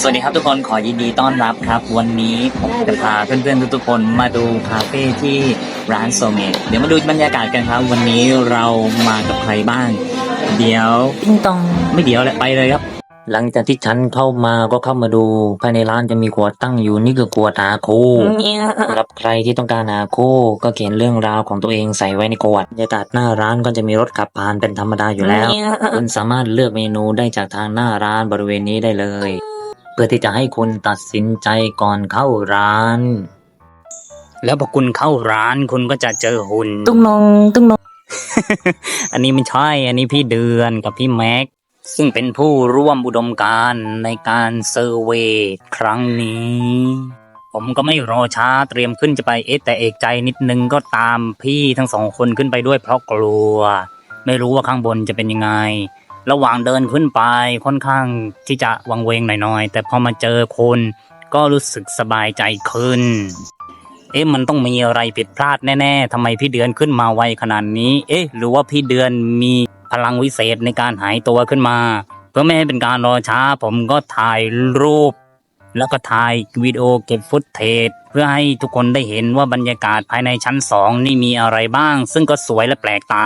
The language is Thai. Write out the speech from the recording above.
สวัสดีครับทุกคนขอยินดีต้อนรับครับ วันนี้ผมจะพาเพื่อนๆทุกๆคนมาดูคาเฟ่ที่ร้านโซเมตเดี๋ยวมาดูบรรยากาศกันครับ วันนี้เรามากับใครบ้าง เดี๋ยวติ้งตองไม่เดี๋ยวแหละไปเลยครับ หลังจากที่ฉันเข้ามาก็เข้ามาดูภายในร้านจะมีขวดตั้งอยู่นี่คือขวดอาคูสำหรับใครที่ต้องการอาคูก็เขียนเรื่องราวของตัวเองใส่ไว้ในขวดบรรยากาศหน้าร้านก็จะมีรถขับผ่านเป็นธรรมดาอยู่แล้วคุณสามารถเลือกเมนูได้จากทางหน้าร้านบริเวณนี้ได้เลยเพื่อที่จะให้คุณตัดสินใจก่อนเข้าร้าน แล้วพอคุณเข้าร้านคุณก็จะเจอหุ่นตุ้งนงตุ้งนงอันนี้ไม่ใช่ อันนี้พี่เดือนกับพี่แม็ก ซึ่งเป็นผู้ร่วมอุดมการณ์ในการเซอร์เวย์ครั้งนี้ ผมก็ไม่รอช้าเตรียมขึ้นจะไปเอ๊ะแต่เอกใจนิดนึงก็ตามพี่ทั้งสองคนขึ้นไปด้วยเพราะกลัว ไม่รู้ว่าข้างบนจะเป็นยังไง ระหว่างเดินขึ้นไปค่อนข้างที่จะวังเวงหน่อยๆ แต่พอมาเจอคนก็รู้สึกสบายใจขึ้น เอ๊ะมันต้องมีอะไรผิดพลาดแน่ๆทำไมพี่เดือนขึ้นมาไวขนาดนี้ เอ๊ะ หรือว่าพี่เดือนมีพลังวิเศษในการหายตัวขึ้นมา เพื่อไม่ให้เป็นการรอช้า ผมก็ถ่ายรูป แล้วก็ถ่ายวิดีโอเก็บฟุตเทจเพื่อให้ทุกคนได้เห็นว่าบรรยากาศภายในชั้นสองนี่มีอะไรบ้าง ซึ่งก็สวยและแปลกตา